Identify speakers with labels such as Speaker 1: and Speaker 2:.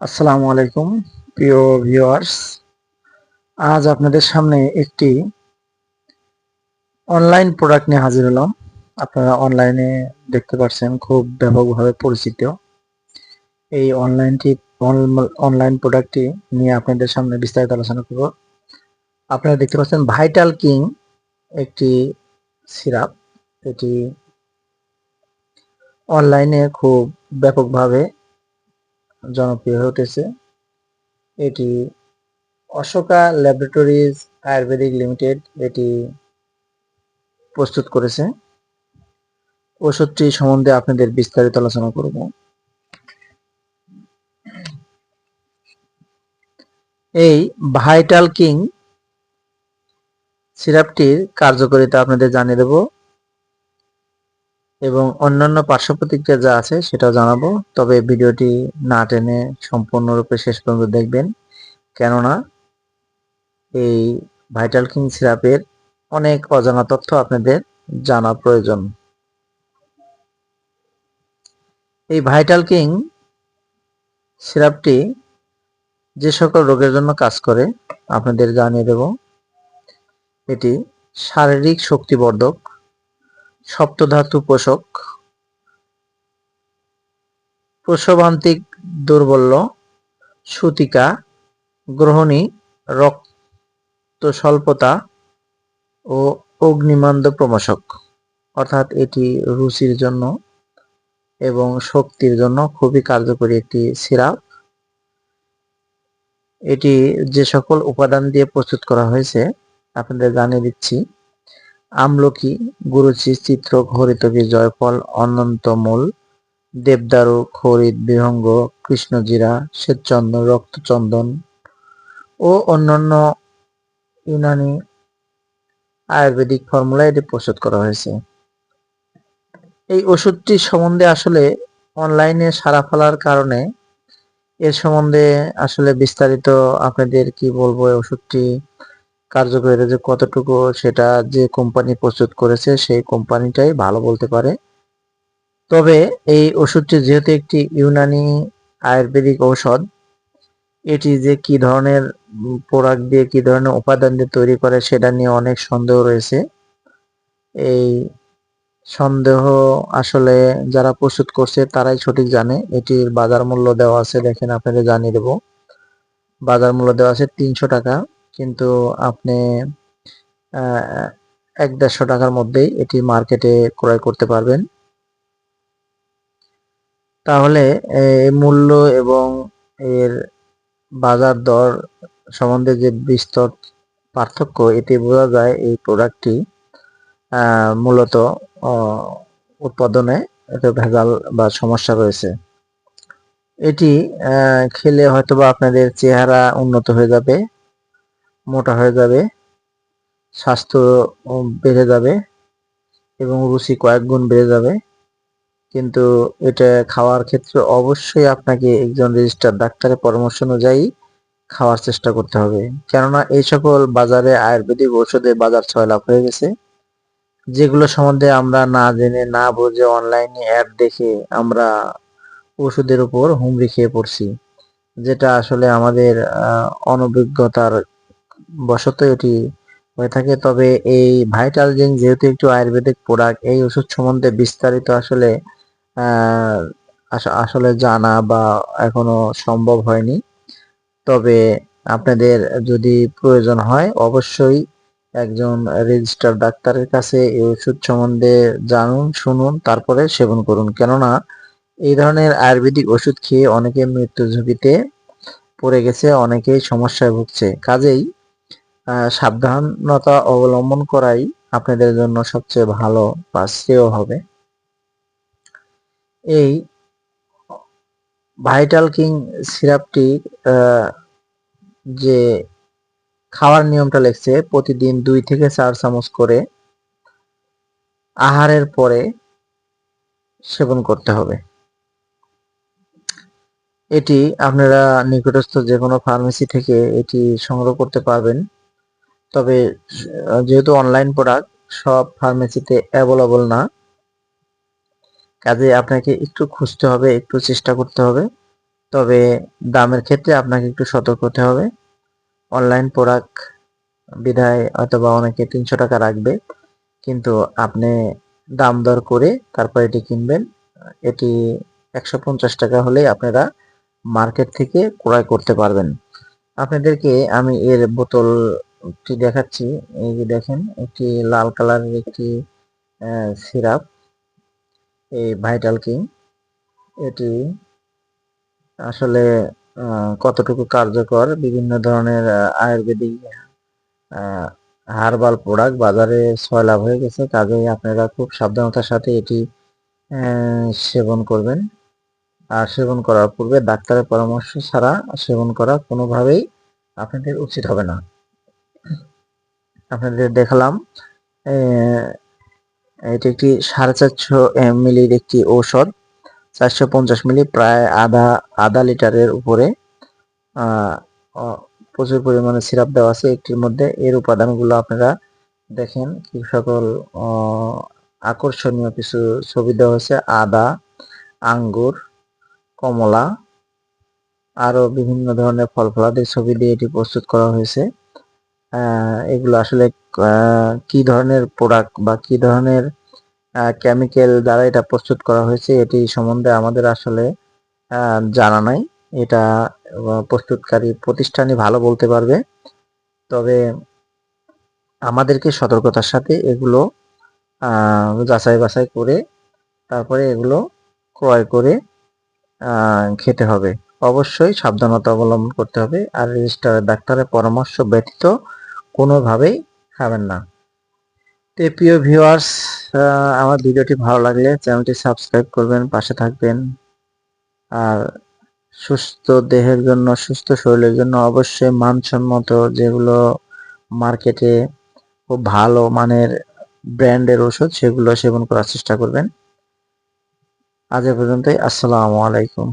Speaker 1: আসসালামু আলাইকুম, প্রিয় ভিউয়ার্স। আজ আপনাদের সামনে একটি অনলাইন প্রোডাক্ট নিয়ে হাজির হলাম। আপনারা অনলাইনে দেখতে পাচ্ছেন খুব ব্যাপকভাবে পরিচিত। এই অনলাইনটি অনলাইন প্রোডাক্টটি নিয়ে আপনাদের সামনে বিস্তারিত আলোচনা করব। আপনারা দেখতে পাচ্ছেন ভাইটাল কিং একটি সিরাপ। এটি অনলাইনে খুব ব্যাপকভাবে জনপ্রিয় হয়ে উঠেছে। এটি অশোকা ল্যাবরেটরিজ আয়ুর্বেদিক লিমিটেড এটি প্রস্তুত করেছে। ওষুধটি সম্বন্ধে আপনাদের বিস্তারিত আলোচনা করব। এই ভাইটাল কিং সিরাপটির কার্যকারিতা আপনাদের জানিয়ে দেব। এবং অন্যান্য পার্শ্ব প্রতিক্রিয়া যা আছে সেটাও জানাব। তবে ভিডিওটি না টেনে সম্পূর্ণরূপে শেষ পর্যন্ত দেখবেন। কেননা এই ভাইটাল কিং সিরাপের অনেক অজানা তথ্য আপনাদের জানা প্রয়োজন। এই ভাইটাল কিং সিরাপটি যে সকল রোগের জন্য কাজ করে, আপনাদের জানিয়ে দেব। এটি শারীরিক শক্তিবর্ধক সপ্তধাতু পোষক। প্রসবান্তিক দুর্বল্য, সুতিকা, গ্রহণী রক্ত স্বল্পতা ও অগ্নিমান্দ প্রমোশক অর্থাৎ এটি রুচির জন্য এবং শক্তির জন্য খুবই কার্যকরী একটি সিরাপ। এটি যে সকল উপাদান দিয়ে প্রস্তুত করা হয়েছে, আপনাদের জানিয়ে দিচ্ছি। আমলকি গুরুচি চিত্র হরিতকি জয়ফল, অনন্তমূল, দেবদারু, খরিদ, বিহঙ্গ, কৃষ্ণজিরা, শ্বেতচন্দন, রক্তচন্দন ও অন্যান্য ইউনানি আয়ুর্বেদিক ফর্মুলা এটি প্রস্তুত করা হয়েছে। এই ওষুধটি সম্বন্ধে আসলে অনলাইনে সারা ফেলার কারণে এর সম্বন্ধে আসলে বিস্তারিত আপনাদের কি বলব ওষুধটি কার্যকারিতা যে কতটুকু সেটা যে কোম্পানি প্রস্তুত করেছে, সেই কোম্পানিটাই ভালো বলতে পারে। তবে এই ওষুধটি যেহেতু একটি ইউনানি আয়ুর্বেদিক ঔষধ, এটি যে কি ধরনের প্রোডাক্ট দিয়ে, কি ধরনের উপাদান দিয়ে তৈরি করে সেটা নিয়ে অনেক সন্দেহ রয়েছে। এই সন্দেহ আসলে যারা প্রস্তুত করছে তারাই সঠিক জানে। এটির বাজার মূল্য দেওয়া আছে, দেখেন আপনাদের জানিয়ে দেব। বাজার মূল্য দেওয়া আছে তিনশো টাকা। কিন্তু আপনি এক দেড়শো টাকার মধ্যেই এটি মার্কেটে ক্রয় করতে পারবেন। তাহলে মূল্য এবং এর বাজার দর সম্বন্ধে যে বিস্তর পার্থক্য, এতে বোঝা যায় এই প্রোডাক্টটি মূলত উৎপাদনে একটা ভেজাল বা সমস্যা রয়েছে। এটি খেলে হয়তোবা আপনাদের চেহারা উন্নত হয়ে যাবে মোটা হয়ে যাবে, স্বাস্থ্য বেড়ে যাবে এবং রুচি কয়েক গুণ বেড়ে যাবে। কিন্তু এটা খাওয়ার ক্ষেত্রে অবশ্যই আপনাকে একজন রেজিস্টার ডাক্তারের পরামর্শ অনুযায়ী খাওয়ার চেষ্টা করতে হবে। কেননা এই সকল বাজারে আয়ুর্বেদিক ঔষধে বাজার ছয় লাভ হয়ে গেছে। যেগুলো সম্বন্ধে আমরা না জেনে, না বুঝে অনলাইনে অ্যাড দেখে আমরা ওষুধের উপর হুমড়ি খেয়ে পড়ছি। যেটা আসলে আমাদের অনভিজ্ঞতার বশত এটি হয়ে থাকে। তবে এই ভাইটাল জিং যেহেতু একটু আয়ুর্বেদিক প্রোডাক্ট, এই ওষুধ সম্বন্ধে বিস্তারিত আসলে আসলে জানা বা এখনও সম্ভব হয়নি। তবে আপনাদের যদি প্রয়োজন হয়, অবশ্যই একজন রেজিস্টার ডাক্তারের কাছে এই ওষুধ সম্বন্ধে জানুন, শুনুন, তারপরে সেবন করুন। কেননা, এই ধরনের আয়ুর্বেদিক ওষুধ খেয়ে অনেকে মৃত্যু ঝুঁকিতে পড়ে গেছে, অনেকেই সমস্যায় ভুগছে। কাজেই সাবধানতা অবলম্বন করাই আপনাদের জন্য সবচেয়ে ভালো বা শ্রেয় হবে। এই ভাইটাল কিং সিরাপটি যে খাওয়ার নিয়মটা লেখছে, প্রতিদিন দুই থেকে চার চামচ করে আহারের পরে সেবন করতে হবে। এটি আপনারা নিকটস্থ যে কোনো ফার্মেসি থেকে এটি সংগ্রহ করতে পারবেন। তবে যেহেতু অনলাইন প্রোডাক্ট সব ফার্মেসিতে অ্যাভেলেবল না, কাজে আপনাকে একটু খুঁজতে হবে, একটু চেষ্টা করতে হবে। তবে দামের ক্ষেত্রে আপনাকে একটু সতর্ক হতে হবে। অনলাইন প্রোডাক্ট বিধায় অথবা অনেকে তিনশো টাকা রাখবে, কিন্তু আপনি দাম দর করে তারপর এটি কিনবেন। এটি একশো পঞ্চাশ টাকা হলে আপনারা মার্কেট থেকে ক্রয় করতে পারবেন। আপনাদেরকে আমি এর বোতলটি দেখাচ্ছি। এই যে দেখেন, একটি লাল কালারের একটি সিরাপ, এই ভাইটাল কিং এটি আসলে কতটুকু কার্যকর? বিভিন্ন ধরনের আয়ুর্বেদিক হার্বাল প্রোডাক্ট বাজারে সয়লাভ হয়ে গেছে। কাজেই আপনারা খুব সাবধানতার সাথে এটি সেবন করবেন। আর সেবন করার পূর্বে ডাক্তারের পরামর্শ ছাড়া সেবন করা কোনোভাবেই আপনাদের উচিত হবে না। আপনাদের দেখালাম এটি একটি সাড়ে চারশো মিলির একটি ঔষধ, চারশো পঞ্চাশ মিলি প্রায় আধা আধা লিটারের উপরে। প্রচুর পরিমাণে সিরাপ দেওয়া আছে, একটির মধ্যে। এর উপাদানগুলো আপনারা দেখেন, কি সকল আকর্ষণীয় কিছু ছবি দেওয়া হয়েছে। আদা, আঙ্গুর, কমলা আরও বিভিন্ন ধরনের ফল ফলাদির ছবি দিয়ে এটি প্রস্তুত করা হয়েছে। এগুলো আসলে কি ধরনের প্রোডাক্ট বা কি ধরনের কেমিক্যাল দ্বারা এটা প্রস্তুত করা হয়েছে এটি সম্বন্ধে আমাদের আসলে জানা নাই। এটা প্রস্তুতকারী প্রতিষ্ঠানই ভালো বলতে পারবে। তবে আমাদেরকে সতর্কতার সাথে এগুলো যাচাই বাছাই করে, তারপরে এগুলো ক্রয় করে খেতে হবে। অবশ্যই সাবধানতা অবলম্বন করতে হবে। আর রেজিস্টার ডাক্তারের পরামর্শ ব্যতীত কোনোভাবেই খাবেন না। তো প্রিয় ভিউয়ার্স আমার ভিডিওটি ভালো লাগলে চ্যানেলটি সাবস্ক্রাইব করবেন, পাশে থাকবেন। আর সুস্থ দেহের জন্য, সুস্থ শরীরের জন্য অবশ্যই মানসম্মত যেগুলো মার্কেটে খুব ভালো মানের ব্র্যান্ডের ওষুধ, সেগুলো সেবন করার চেষ্টা করবেন। আজ পর্যন্তই, আসসালামু আলাইকুম।